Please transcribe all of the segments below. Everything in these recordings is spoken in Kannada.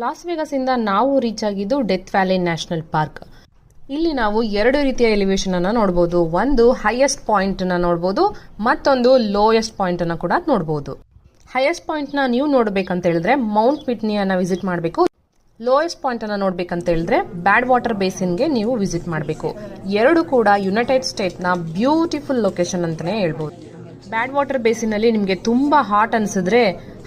ಲಾಸ್ ವೇಗಸ್ ಇಂದ ನಾವು ರೀಚ್ ಆಗಿದ್ದು ಡೆತ್ ವ್ಯಾಲಿ ನ್ಯಾಷನಲ್ ಪಾರ್ಕ್. ಇಲ್ಲಿ ನಾವು ಎರಡು ರೀತಿಯ ಎಲಿವೇಶನ್ ಅನ್ನ ನೋಡಬಹುದು ಒಂದು ಹೈಯೆಸ್ಟ್ ಪಾಯಿಂಟ್ನ ನೋಡಬಹುದು ಮತ್ತೊಂದು ಲೋಯೆಸ್ಟ್ ಪಾಯಿಂಟ್ ಅನ್ನ ಕೂಡ ನೋಡಬಹುದು ಹೈಯೆಸ್ಟ್ ಪಾಯಿಂಟ್ನ ನೀವು ನೋಡಬೇಕಂತ ಹೇಳಿದ್ರೆ ಮೌಂಟ್ ಪಿಟ್ನಿಯನ್ನು ವಿಸಿಟ್ ಮಾಡಬೇಕು. ಲೋಯೆಸ್ಟ್ ಪಾಯಿಂಟ್ ಅನ್ನ ನೋಡ್ಬೇಕಂತ ಹೇಳಿದ್ರೆ ಬ್ಯಾಡ್ ವಾಟರ್ ಬೇಸಿನ್ಗೆ ನೀವು ವಿಸಿಟ್ ಮಾಡಬೇಕು. ಎರಡು ಕೂಡ ಯುನೈಟೆಡ್ ಸ್ಟೇಟ್ನ ಬ್ಯೂಟಿಫುಲ್ ಲೊಕೇಶನ್ ಅಂತಾನೆ ಹೇಳ್ಬೋದು. ಬ್ಯಾಡ್ ವಾಟರ್ ಬೇಸಿನ್ ಅಲ್ಲಿ ನಿಮಗೆ ತುಂಬಾ ಹಾಟ್ ಅನ್ಸಿದ್ರೆ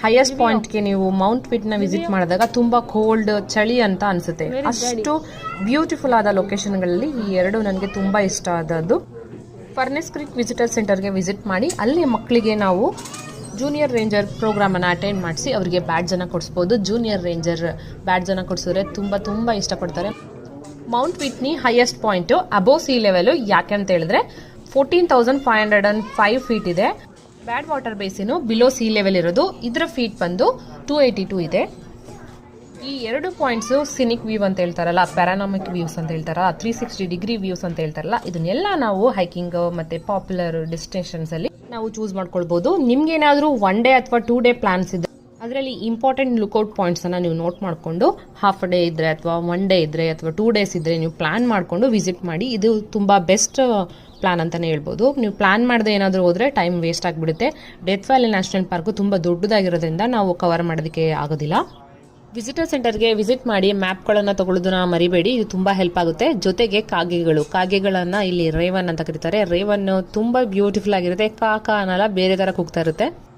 ಹೈಯೆಸ್ಟ್ ಪಾಯಿಂಟ್ಗೆ ನೀವು ಮೌಂಟ್ ಪಿಟ್ನ ವಿಸಿಟ್ ಮಾಡಿದಾಗ ತುಂಬಾ ಕೋಲ್ಡ್ ಚಳಿ ಅಂತ ಅನ್ಸುತ್ತೆ. ಅಷ್ಟು ಬ್ಯೂಟಿಫುಲ್ ಆದ ಲೊಕೇಶನ್ಗಳಲ್ಲಿ ಈ ಎರಡು ನನಗೆ ತುಂಬಾ ಇಷ್ಟ ಆದದ್ದು. ಫರ್ನೆಸ್ ಕ್ರಿಕ್ ವಿಸಿಟರ್ ಸೆಂಟರ್ಗೆ ವಿಸಿಟ್ ಮಾಡಿ ಅಲ್ಲಿ ಮಕ್ಕಳಿಗೆ ನಾವು ಜೂನಿಯರ್ ರೇಂಜರ್ ಪ್ರೋಗ್ರಾಮ್ ಅನ್ನ ಅಟೆಂಡ್ ಮಾಡಿಸಿ ಅವರಿಗೆ ಬ್ಯಾಡ್ಜ್ ಜನ ಕೊಡಿಸ್ಬೋದು. ಜೂನಿಯರ್ ರೇಂಜರ್ ಬ್ಯಾಡ್ಜ್ ಜನ ಕೊಡಿಸಿದ್ರೆ ತುಂಬಾ ತುಂಬಾ ಇಷ್ಟಪಡ್ತಾರೆ. Mount Whitney highest point above sea level ಯಾಕೆ ಅಂತ ಹೇಳಿದ್ರೆ fourteen thousand five hundred and five feet ಇದೆ. Bad water basin below sea level ಇರೋದು. ಇದರ ಫೀಟ್ ಬಂದು ಟೂ ಏಯ್ಟಿ ಟೂ ಇದೆ. ಈ ಎರಡು ಪಾಯಿಂಟ್ಸ್ ಸಿನಿಕ್ ವ್ಯೂ ಅಂತ ಹೇಳ್ತಾರಲ್ಲ ಪ್ಯಾರಾನಾಮಿಕ್ ವ್ಯೂಸ್ ಅಂತ ಹೇಳ್ತಾರಲ್ಲ ತ್ರೀ ಸಿಕ್ಸ್ಟಿ ಡಿಗ್ರಿ ವ್ಯೂಸ್ ಅಂತ ಹೇಳ್ತಾರಲ್ಲ, ಇದನ್ನೆಲ್ಲ ನಾವು ಹೈಕಿಂಗ್ ಮತ್ತೆ ಪಾಪ್ಯುಲರ್ ಡೆಸ್ಟಿನೇಷನ್ಸ್ ಅಲ್ಲಿ ನಾವು ಚೂಸ್ ಮಾಡ್ಕೊಳ್ಬೋದು. ನಿಮ್ಗೆ ಏನಾದ್ರೂ ಒನ್ ಡೇ ಅಥವಾ ಟೂ ಡೇ ಪ್ಲಾನ್ಸ್ ಇದೆ ಅದರಲ್ಲಿ ಇಂಪಾರ್ಟೆಂಟ್ ಲುಕ್ಔಟ್ ಪಾಯಿಂಟ್ಸ್ ಅನ್ನ ನೀವು ನೋಟ್ ಮಾಡಿಕೊಂಡು ಹಾಫ್ ಡೇ ಇದ್ದರೆ ಅಥವಾ ಒನ್ ಡೇ ಇದ್ರೆ ಅಥವಾ ಟೂ ಡೇಸ್ ಇದ್ದರೆ ನೀವು ಪ್ಲಾನ್ ಮಾಡ್ಕೊಂಡು ವಿಸಿಟ್ ಮಾಡಿ. ಇದು ತುಂಬಾ ಬೆಸ್ಟ್ ಪ್ಲಾನ್ ಅಂತಾನೆ ಹೇಳ್ಬೋದು. ನೀವು ಪ್ಲಾನ್ ಮಾಡದೆ ಏನಾದರೂ ಹೋದರೆ ಟೈಮ್ ವೇಸ್ಟ್ ಆಗಿಬಿಡುತ್ತೆ. ಡೆತ್ ವ್ಯಾಲಿ ನ್ಯಾಷನಲ್ ಪಾರ್ಕು ತುಂಬ ದೊಡ್ಡದಾಗಿರೋದ್ರಿಂದ ನಾವು ಕವರ್ ಮಾಡೋದಕ್ಕೆ ಆಗೋದಿಲ್ಲ. ವಿಸಿಟರ್ ಸೆಂಟರ್ಗೆ ವಿಸಿಟ್ ಮಾಡಿ ಮ್ಯಾಪ್ಗಳನ್ನು ತಗೊಳ್ಳೋದನ್ನ ಮರಿಬೇಡಿ. ಇದು ತುಂಬ ಹೆಲ್ಪ್ ಆಗುತ್ತೆ. ಜೊತೆಗೆ ಕಾಗೆಗಳು. ಕಾಗೆಗಳನ್ನು ಇಲ್ಲಿ ರೇವನ್ ಅಂತ ಕರೀತಾರೆ. ರೇವನ್ ತುಂಬ ಬ್ಯೂಟಿಫುಲ್ ಆಗಿರುತ್ತೆ. ಕಾಕ ಅನ್ನಲ್ಲ ಬೇರೆ ಥರ ಕೂಗ್ತಾ ಇರುತ್ತೆ.